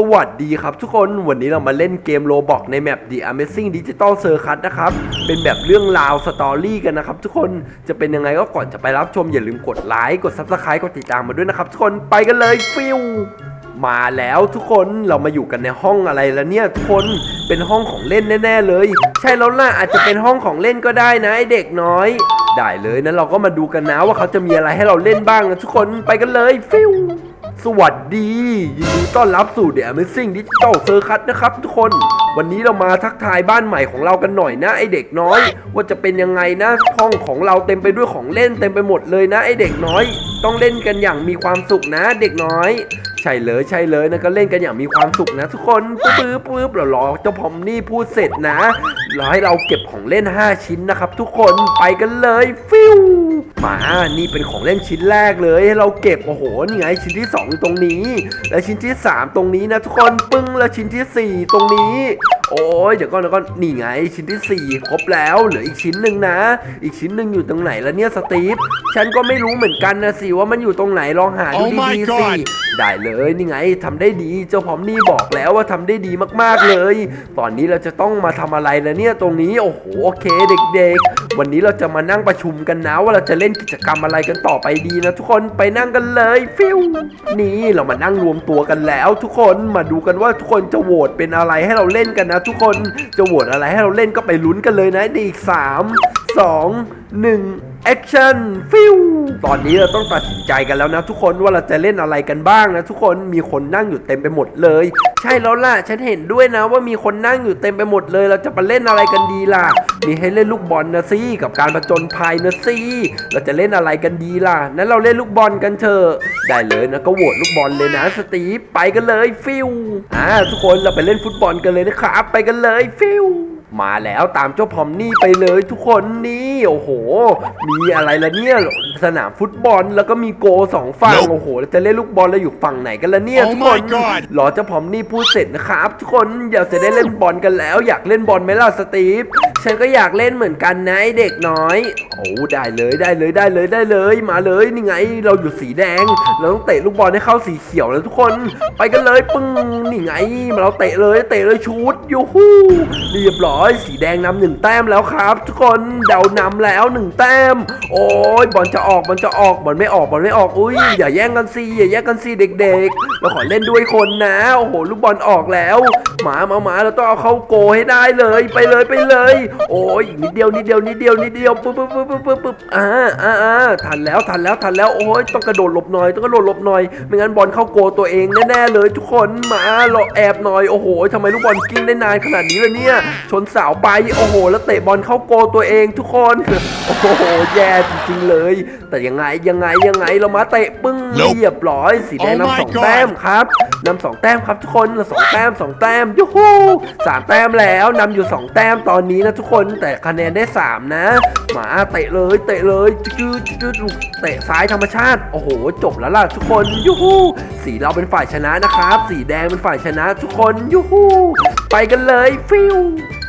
สวัสดีครับทุกคนวันนี้เรามาเล่นเกมโลบอกในแมป The Amazing Digital Circus นะครับ เป็นแบบเรื่องราวสตอรี่กันนะครับทุกคนจะเป็นยังไงก็ก่อนจะไปรับชม อย่าลืมกดไลค์กด Subscribe กดติดตามมาด้วยนะครับทุกคนไปกันเลยฟิวมาแล้วทุกคนเรามาอยู่กันในห้องอะไรแล้วเนี่ยทุกคนเป็นห้องของเล่นแน่ๆเลย ใช่แล้วล่ะอาจจะเป็นห้องของเล่นก็ได้นะไอเด็กน้อย ได้เลยนั้นเราก็มาดูกันนะว่าเขาจะมีอะไรให้เราเล่นบ้างนะทุกคนไปกันเลยฟิว สวัสดียินดีต้อนรับสู่ The Amazing Digital Circus นะครับทุกคน วันนี้เรามาทักทายบ้านใหม่ของเรากันหน่อยนะไอเด็กน้อย ว่าจะเป็นยังไงนะห้องของเราเต็มไปด้วยของเล่นเต็มไปหมดเลยนะไอเด็กน้อย ต้องเล่นกันอย่างมีความสุขนะเด็กน้อย ช่เลยใช่เลยนะก็เล่นกันอย่างมีความสุขนะ ทุกคนปึ๊บปึ๊บปึ๊บเรารอเจ้าพอมนี่พูดเสร็จนะรอให้เราเก็บของเล่น 5 ชิ้นนะครับ ทุกคนไปกันเลยฟิวมานี่เป็นของเล่นชิ้นแรกเลยให้เราเก็บโอ้โหนี่ไงชิ้นที่2อยู่ตรงนี้ และชิ้นที่ 3 ตรงนี้นะ ทุกคนปึ้งแล้วชิ้นทีสี่ 4 ตรงนี้ โอ้ยเดี๋ยวก่อนเดี๋ยวก่อนนี่ไงชิ้นที่ 4 ครบแล้วเหลืออีกชิ้นหนึ่งนะ อีกชิ้นหนึ่งอยู่ตรงไหนแล้วเนี่ยสตีฟฉันก็ไม่รู้เหมือนกันนะสิว่ามันอยู่ตรงไหนลองหาดู Oh my ดีๆสิ God ได้เลยเอ้ยนี่ไงทำได้ดีเจ้าพร้อมนี่บอกแล้วว่าทำได้ดีมากๆเลย ตอนนี้เราจะต้องมาทำอะไรแล้วเนี่ยตรงนี้โอ้โหโอเคเด็ก ๆ วันนี้เราจะมานั่งประชุมกันนะว่าเราจะเล่นกิจกรรมอะไรกันต่อไปดีนะทุกคนไปนั่งกันเลยฟิวนี่เรามานั่งรวมตัวกันแล้ว ทุกคนมาดูกันว่าทุกคนจะโหวตเป็นอะไรให้เราเล่นกันนะ ทุกคนจะโหวตอะไรให้เราเล่นก็ไปลุ้นกันเลยนะในอีกสามสองหนึ่ง แอคชั่นฟิวตอนนี้เราต้องตัดสินใจกันแล้วนะทุกคนว่าเราจะเล่นอะไรกันบ้างนะทุกคนมีคนนั่งอยู่เต็มไปหมดเลย ใช่แล้วล่ะฉันเห็นด้วยนะว่ามีคนนั่งอยู่เต็มไปหมดเลย เราจะมาเล่นอะไรกันดีล่ะ มีให้เล่นลูกบอลนะสิกับการผจญภัยนะสิเราจะเล่นอะไรกันดีล่ะนั้นเราเล่นลูกบอลกันเถอะได้เลยนะก็โหวตลูกบอลเลยนะสตีไปกันเลยฟิวอ่าทุกคนเราไปเล่นฟุตบอลกันเลยนะครับไปกันเลยฟิว มาแล้วตามเจ้าพอมนี่ไปเลยทุกคนนี่โอ้โห มีอะไรละเนี่ยสนามฟุตบอลแล้วก็มีโกสองฝั่ง Nope โอ้โหแล้วจะเล่นลูกบอลแล้วอยู่ฝั่งไหนกันละเนี่ย Oh ทุกคน my God รอเจ้าพอมนี่พูดเสร็จนะครับ ทุกคนอยากจะได้เล่นบอลกันแล้ว อยากเล่นบอลไหมล่ะสตีฟฉันก็อยากเล่นเหมือนกันนะไอเด็กน้อยโอ้ได้เลยได้เลยได้เลยได้เลย มาเลยนี่ไง เราอยู่สีแดงเราต้องเตะลูกบอลให้เข้าสีเขียวแล้วทุกคน ไปกันเลยปึ้งนี่ไงมาเราเตะเลยเตะเลยชูดยูฮูเรียบร้อยสีแดงนำหนึ่งแต้มแล้วครับ ทุกคนเดานำแล้วหนึ่งแต้ม โอ้ยบอลจะออกบอลจะออกบอลไม่ออกบอลไม่ออกอุ้ยอย่าแย่งกันสิอย่าแย่งกันสิเด็กๆเราขอเล่นด้วยคนนะโอ้โหลูกบอลออกแล้วหมาหมาหมาเราต้องเอาเข้าโกให้ได้เลยไปเลยไปเลย โอ้ยนิดเดียวนิดเดียวนิดเดียวนิดเดียวปึ๊บปึ๊บปึ๊บปึ๊บปึ๊บปึ๊บอ่าอ่าอ่าทันแล้วทันแล้วทันแล้วโอ้ยต้องกระโดดหลบหน่อยต้องกระโดดหลบหน่อย ไม่งั้นบอลเข้าโกตัวเองแน่ๆเลย ทุกคนมาเราแอบหน่อยโอ้โหทำไมลูกบอลกิ้งได้นานขนาดนี้เล่ะเนี่ยชนเสาไปโอ้โห แล้วเตะบอลเข้าโกตัวเองทุกคน โอ้โห แย่จริงๆเลย แต่ยังไงยังไงยังไงเรามาเตะปึ้ง Nope เรียบร้อย สีแดง Oh นำ my สอง God แต้มครับนำสองแต้มครับทุกคนสองแต้มสองแต้มยูฮูสามแต้มแล้วนำอยู่สองแต้มตอนนี้นะทุกคนแต่คะแนนได้สามนะมาเตะเลยเตะเลยจืดจืดจืดเตะซ้ายธรรมชาติโอ้โห จบแล้วล่ะทุกคนยูฮูสีเราเป็นฝ่ายชนะนะครับ สีแดงเป็นฝ่ายชนะทุกคนยูฮูไปกันเลยฟิว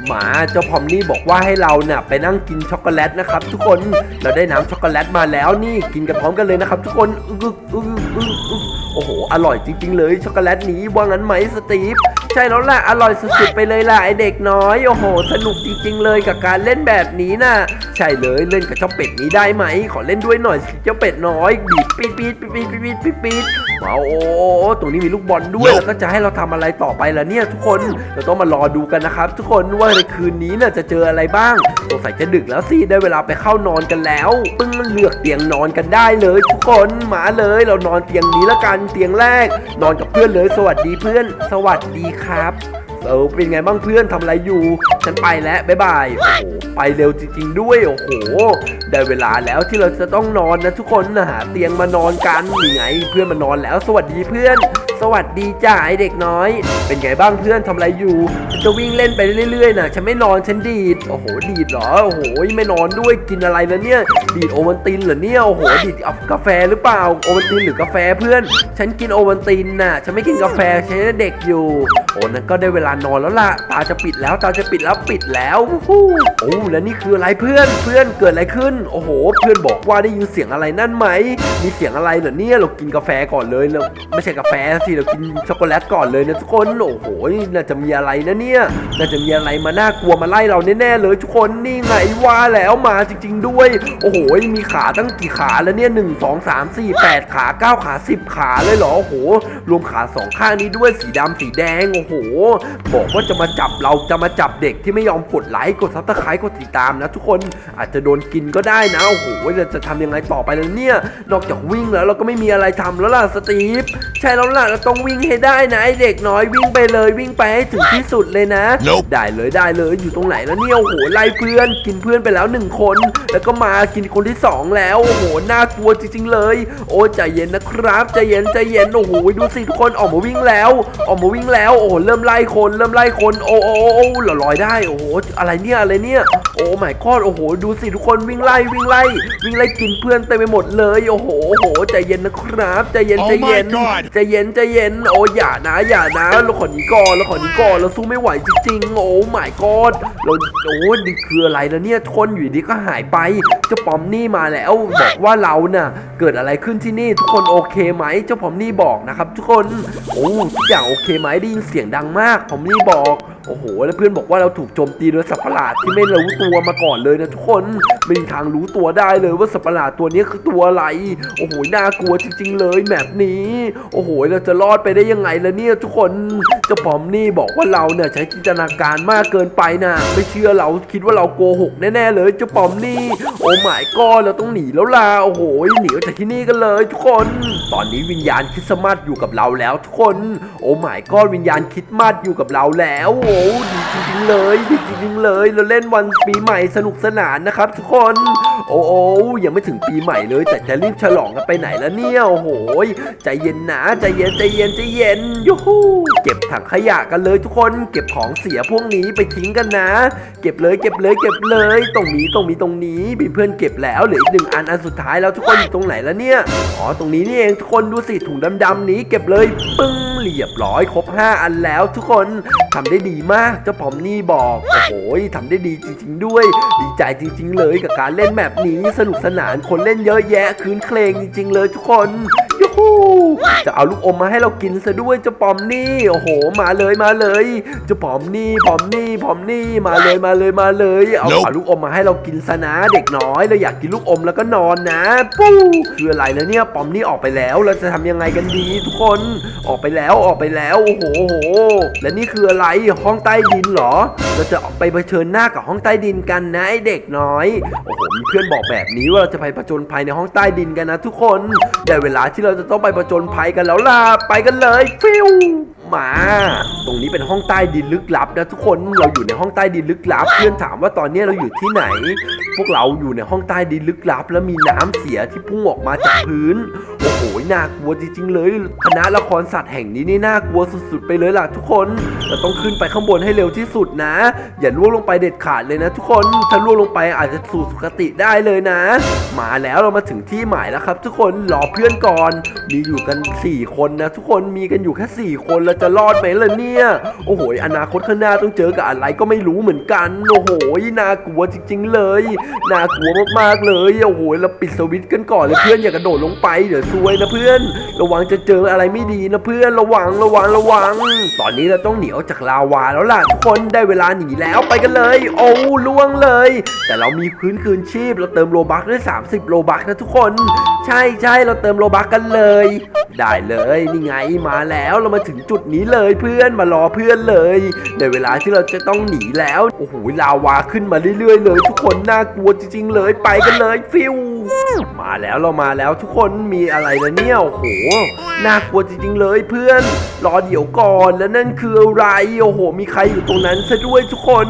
หมาเจ้าพอมนี่บอกว่าให้เราเนี่ยไปนั่งกินช็อกโกแลตนะครับ ทุกคนเราได้น้ำช็อกโกแลตมาแล้วนี่กินกันพร้อมกันเลยนะครับ ทุกคนอึกอึกอึกอึกอึกโอ้โห อร่อยจริง ๆ เลยช็อกโกแลตนี้ว่างั้นไหมสตีฟใช่แล้วล่ะอร่อยสุดๆไปเลยล่ะไอเด็กน้อยโอ้โห สนุกจริง ๆ เลยกับการเล่นแบบนี้น่ะใช่เลยเล่นกับเจ้าเป็ดนี้ได้ไหม ขอเล่นด้วยหน่อยสิเจ้าเป็ดน้อยบีบปี๊ดปี๊ดปี๊ดปี๊ดปี๊ดปี๊ด มาโอ้ตรงนี้มีลูกบอลด้วยแล้วก็จะให้เราทำอะไรต่อไปล่ะเนี่ยทุกคนเราต้องมารอดูกันนะครับ ทุกคนว่าในคืนนี้เนี่ยจะเจออะไรบ้างสงสัยจะดึกแล้วสิได้เวลาไปเข้านอนกันแล้วปึ้งเลือกเตียงนอนกันได้เลย ทุกคนมาเลยเรานอนเตียงนี้ละกันเตียงแรก นอนกับเพื่อนเลย สวัสดีเพื่อน สวัสดีครับ เออเป็นไงบ้างเพื่อนทำอะไรอยู่ ฉันไปแล้วบ๊ายบายโอ้โหไปเร็วจริงๆด้วยโอ้โหได้เวลาแล้วที่เราจะต้องนอนนะทุกคนนะหาเตียงมานอนกันนี่ไง เพื่อนมานอนแล้ว สวัสดีเพื่อน สวัสดีจ้าไอเด็กน้อย เป็นไงบ้างเพื่อนทำอะไรอยู่ฉันจะวิ่งเล่นไปเรื่อยๆนะฉันไม่นอนฉันดีดโอ้โหดีดเหรอโอ้โหไม่นอนด้วยกินอะไรแล้วเนี่ย ดีดโอวัลตินเหรอเนี่ยโอ้โหดีดเอากาแฟหรือเปล่าโอวัลตินหรือกาแฟเพื่อน ฉันกินโอวัลตินน่ะ ฉันไม่กินกาแฟฉันยังเด็กอยู่โอ้นั่นก็ได้เวลาลานอนแล้วล่ะ ตาจะปิดแล้วตาจะปิดแล้วปิดแล้วฮู้โอ้แล้วนี่คืออะไรเพื่อนเพื่อนเกิดอะไรขึ้น โอ้โห เพื่อนบอกว่าได้ยินเสียงอะไรนั่นไหม มีเสียงอะไรเหรอเนี่ยเรากินกาแฟก่อนเลยเราไม่ใช่กาแฟสิเรากินช็อกโกแลตก่อนเลยนะทุกคนโอ้โหน่าจะมีอะไรนะเนี่ยน่าจะมีอะไรมาน่ากลัวมาไล่เราแน่ๆเลยทุกคนนี่ไงว่าแล้วมาจริง ๆ ด้วย โอ้โหมีขาตั้งกี่ขาแล้วเนี่ยหนึ่งสองสามสี่แปดขาเก้าขาสิบขาเลยเหรอโอ้โหรวมขาสองข้างนี้ด้วยสีดำสีแดงโอ้โหบอกว่าจะมาจับเราจะมาจับเด็กที่ไม่ยอมกดไลค์กดซับสไครต์กดติดตามนะ ทุกคนอาจจะโดนกินก็ได้นะโอ้โหเราจะทำยังไงต่อไปแล้วเนี่ย นอกจากวิ่งแล้วเราก็ไม่มีอะไรทำแล้วล่ะสตีฟใช่แล้วล่ะเราต้องวิ่งให้ได้นะไอเด็กน้อยวิ่งไปเลยวิ่งไปให้ถึงที่สุดเลยนะ Nope ได้เลยได้เลยอยู่ตรงไหนแล้วเนี่ยโอ้โหไล่เพื่อนกินเพื่อนไปแล้วหนึ่งคน แล้วก็มากินคนที่สองแล้วโอ้โหน่ากลัวจริง ๆ เลย โอ้ใจเย็นนะครับใจเย็นใจเย็นโอ้โหดูสิทุกคนออกมาวิ่งแล้ว ออกมาวิ่งแล้วโอ้โหเริ่มไล่คนเริ่มไล่คนโอ้โอ้โอ้โอ้หล่อลอยได้โอ้โหอะไรเนี่ยอะไรเนี่ยโอ้ไม่กอดโอ้โหดูสิทุกคนวิ่งไล่วิ่งไล่ วิ่งไล่กินเพื่อนเต็มไปหมดเลยโอ้โหโอ้โหใจเย็นนะครับใจเย็น Oh ใจเย็น my God ใจเย็นใจเย็นโอ้อย่านะอย่านะเราขอหนีก่อนเราขอหนีก่อนเราสู้ไม่ไหวจริงๆโอ้ไม่กอดเราโอ้นี่คืออะไรแล้วเนี่ยทนอยู่ดีก็หายไปเจ้าปอมนี่มาแล้วบอกว่าเราน่ะเกิดอะไรขึ้นที่นี่ทุกคนโอเคไหมเจ้าปอมนี่บอกนะครับ ทุกคนโอ้ทุกอย่างโอเคไหมได้ยินเสียงดังมากปอมนี่บอก โอ้โห แล้วเพื่อนบอกว่าเราถูกโจมตีโดยสัตว์ประหลาดที่ไม่รู้ตัวมาก่อนเลยนะทุกคนไม่มีทางรู้ตัวได้เลยว่าสัตว์ประหลาดตัวนี้คือตัวอะไร โอ้โห น่ากลัวจริง ๆ เลยแบบนี้ โอ้โห เราจะรอดไปได้ยังไงล่ะเนี่ยทุกคนเจ้าปอมนี่บอกว่าเราเนี่ยใช้จินตนาการมากเกินไปนะไม่เชื่อเราคิดว่าเราโกหกแน่ๆเลยเจ้าปอมนี่ โอ้หมายก็เราต้องหนีแล้วล่ะโอ้โหหนีออกจากที่นี่กันเลย ทุกคน ตอนนี้วิญญาณคริสต์มาสอยู่กับเราแล้วทุกคน โอ้หมายก็วิญญาณคริสต์มาสอยู่กับเราแล้วโอ้ดีจริงๆเลยดีจริงๆเลย เราเล่นวันปีใหม่สนุกสนานนะครับ ทุกคน โอ้โอ้ยังไม่ถึงปีใหม่เลย แต่จะรีบฉลองกันไปไหนแล้วเนี่ยโอ้โหใจเย็นนะใจเย็นใจเย็นใจเย็นยูฮูเก็บถังขยะกันเลยทุกคน เก็บของเสียพวกนี้ไปทิ้งกันนะ เก็บเลยเก็บเลยเก็บเลยตรงนี้ตรงนี้ตรงนี้มีเพื่อนเก็บแล้วเหลืออีกหนึ่งอันอันสุดท้ายแล้วทุกคนอยู่ตรงไหนแล้วเนี่ยอ๋อตรงนี้นี่เองทุกคนดูสิถุงดำๆนี้ เก็บเลยปึ้ง เรียบร้อยครบ 5 อันแล้วทุกคนทำได้ดีมากเจ้าผอมนี่บอก โอ้โหทำได้ดีจริง ๆ ด้วย ดีใจจริง ๆ เลยกับการเล่นแบบนี้สนุกสนานคนเล่นเยอะแยะคืนเคลงจริง ๆ เลยทุกคน ฮูจะเอาลูกอมมาให้เรากินซะด้วยเจ้าปอมนี่ โอ้โห มาเลยมาเลยเจ้าปอมนี่ปอมนี่ปอมนี่มาเลยมาเลยมาเลย เอา Nope เอาลูกอมมาให้เรากินซะนะ เด็กน้อยเราอยากกินลูกอมแล้วก็นอนนะปู้คืออะไรแล้วเนี่ยปอมนี่ออกไปแล้วเราจะทำยังไงกันดีทุกคนออกไปแล้วออกไปแล้วโอ้โหโอ้โหและนี่คืออะไรห้องใต้ดินเหรอ เราจะไปเผชิญหน้ากับห้องใต้ดินกันนะไอเด็กน้อย โอ้โหมีเพื่อนบอกแบบนี้ว่าเราจะไปผจญภัยในห้องใต้ดินกันนะทุกคนได้เวลาที่เราจะต้องไปผจญภัยกันแล้วล่ะ ไปกันเลยฟิวมา ตรงนี้เป็นห้องใต้ดินลึกลับนะทุกคน เราอยู่ในห้องใต้ดินลึกลับ เพื่อนถามว่าตอนนี้เราอยู่ที่ไหน พวกเราอยู่ในห้องใต้ดินลึกลับ แล้วมีน้ำเสียที่พุ่งออกมาจากพื้น โอ้โหน่ากลัวจริงๆเลยคณะละครสัตว์แห่งนี้นี่น่ากลัวสุดๆ ไปเลยล่ะทุกคนเราต้องขึ้นไปข้างบนให้เร็วที่สุดนะ อย่าล่วงลงไปเด็ดขาดเลยนะทุกคนถ้าล่วงลงไปอาจจะสู่สุคติได้เลยนะ มาแล้วเรามาถึงที่หมายแล้วครับ ทุกคนรอเพื่อนก่อนมีอยู่กัน 4 คนนะ ทุกคนมีกันอยู่แค่ 4 คนเราจะรอดไหมล่ะเนี่ยโอ้โหอนาคตข้างหน้าต้องเจอกับอะไรก็ไม่รู้เหมือนกันโอ้โหน่ากลัวจริง ๆ เลยน่ากลัวมากๆเลยโอ้โหเราปิดสวิตช์กันก่อนเลยเพื่อนอย่ากระโดดลงไปเดี๋ยวซวยยนะเพื่อน ระวังจะเจออะไรไม่ดีนะเพื่อนระวังระวังระวัง ตอนนี้เราต้องหนีออกจากลาวาแล้วล่ะทุกคนได้เวลาหนีแล้วไปกันเลย โอ้ล่วงเลย แต่เรามีพื้นคืนชีพ เราเติมโลบักด้วย 30 โลบักนะทุกคน ใช่ใช่เราเติมโลบักกันเลย ได้เลยนี่ไงมาแล้วเรามาถึงจุดนี้เลยเพื่อนมารอเพื่อนเลย ในเวลาที่เราจะต้องหนีแล้วโอ้โหลาวาขึ้นมาเรื่อยๆเลย ทุกคนน่ากลัวจริงๆเลยไปกันเลยฟิวมาแล้วเรามาแล้วทุกคนมีอะไรนะเนี่ย โอ้โห น่ากลัวจริงๆเลยเพื่อน รอเดี๋ยวก่อน แล้วนั่นคืออะไร โอ้โห มีใครอยู่ตรงนั้นซะด้วยทุกคน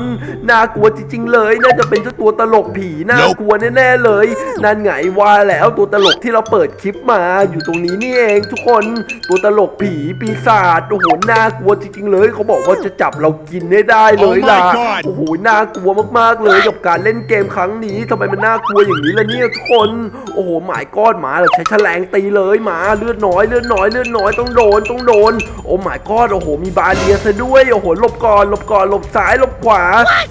น่ากลัวจริงๆเลย น่าจะเป็นเจ้าตัวตลกผี น่ากลัวแน่ๆเลย นั่นไงว่าแล้วตัวตลกที่เราเปิดคลิปมาอยู่ตรงนี้นี่เองทุกคน ตัวตลกผีปีศาจ โอ้โห น่ากลัวจริงๆเลย เขาบอกว่าจะจับเรากินให้ได้เลยล่ะ Oh my God โอ้โห น่ากลัวมากๆเลยกับการเล่นเกมครั้งนี้ทำไมมันน่ากลัวอย่างนี้ล่ะเนี่ยทุกคน โอ้โหหมายก้อนหมาเราใช้แฉลงตีเลยมาเลือดน้อยเลือดน้อยเลือดน้อยต้องโดนต้องโดน โอ้หมายก้อนโอ้โหมีบาเรียซะด้วยโอ้โหหลบก่อนหลบก่อนหลบซ้ายหลบขวา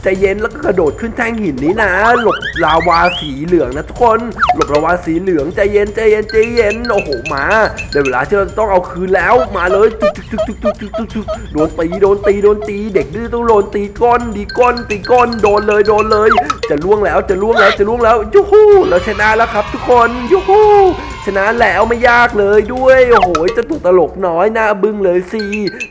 ใจเย็นแล้วก็กระโดดขึ้นแท่งหินนี้นะ หลบลาวาสีเหลืองนะทุกคนหลบลาวาสีเหลืองใจเย็นใจเย็นใจเย็นโอ้โหมาเดี๋ยวเวลาที่เราต้องเอาคืนแล้วมาเลยจุกจุกจุกจุกจุกจุกจุกโดนตีโดนตีโดนตี เด็กดื้อต้องโดนตีก้นดีก้นตีก้นโดนเลยโดนเลย จะล่วงแล้วจะล่วงแล้วจะล่วงแล้วยูฮูเราชนะแล้วครับทุกคนยูฮู ชนะแล้วไม่ยากเลยด้วย โอ้โหเจะตุกตลกน้อยหน้าบึ้งเลยสิ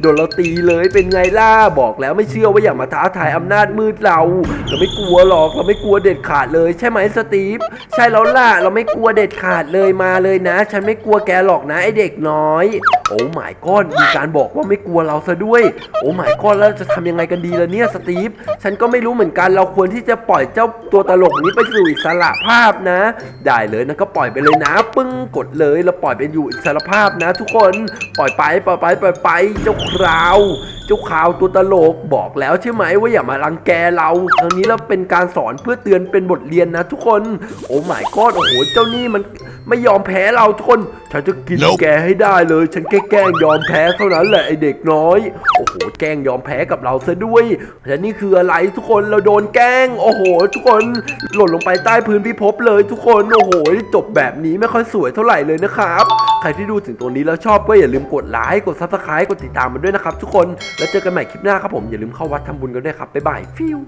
โดนเราตีเลยเป็นไงล่ะบอกแล้วไม่เชื่อว่าอย่ามาท้าทายอำนาจมืดเราเราไม่กลัวหรอกเราไม่กลัวเด็ดขาดเลย ใช่ไหมสตีฟใช่แล้วล่ะเราไม่กลัวเด็ดขาดเลยมาเลยนะ ฉันไม่กลัวแกหรอกนะไอเด็กน้อย โอ้หมายก้อนมีการบอกว่าไม่กลัวเราซะด้วย โอ้หมายก้อนแล้วจะทำยังไงกันดีล่ะเนี่ยสตีฟฉันก็ไม่รู้เหมือนกันเราควรที่จะปล่อยเจ้าตัวตลกนี้ไปสู่อิสระภาพนะ ได้เลยนะก็ปล่อยไปเลยนะปึ้งกดเลยเราปล่อยไปอยู่อิสระภาพนะ ทุกคนปล่อยไปปล่อยไปปล่อยไป เจ้าคราว เจ้าข่าวตัวตลกบอกแล้วใช่ไหมว่าอย่ามารังแกเราครั้งนี้เราเป็นการสอนเพื่อเตือนเป็นบทเรียนนะ ทุกคนโอ้หมายกอดโอ้โหเจ้านี่มันไม่ยอมแพ้เราทุกคนฉันจะกิน Nope แกให้ได้เลย ฉันแค่แกล้งยอมแพ้เท่านั้นแหละไอเด็กน้อยโอ้โหแกล้งยอมแพ้กับเราซะด้วยและนี่คืออะไรทุกคนเราโดนแกล้ง โอ้โห ทุกคนหล่นลงไปใต้พื้นพิภพเลย ทุกคนโอ้โหจบแบบนี้ไม่ค่อยสวยเท่าไหร่เลยนะครับ ใครที่ดูถึงตรงนี้แล้วชอบก็อย่าลืมกดไลค์กดซับสไครต์กดติดตามมันด้วยนะครับทุกคนแล้วเจอกันใหม่คลิปหน้าครับผมอย่าลืมเข้าวัดทำบุญกันด้วยครับบ๊ายบายฟิว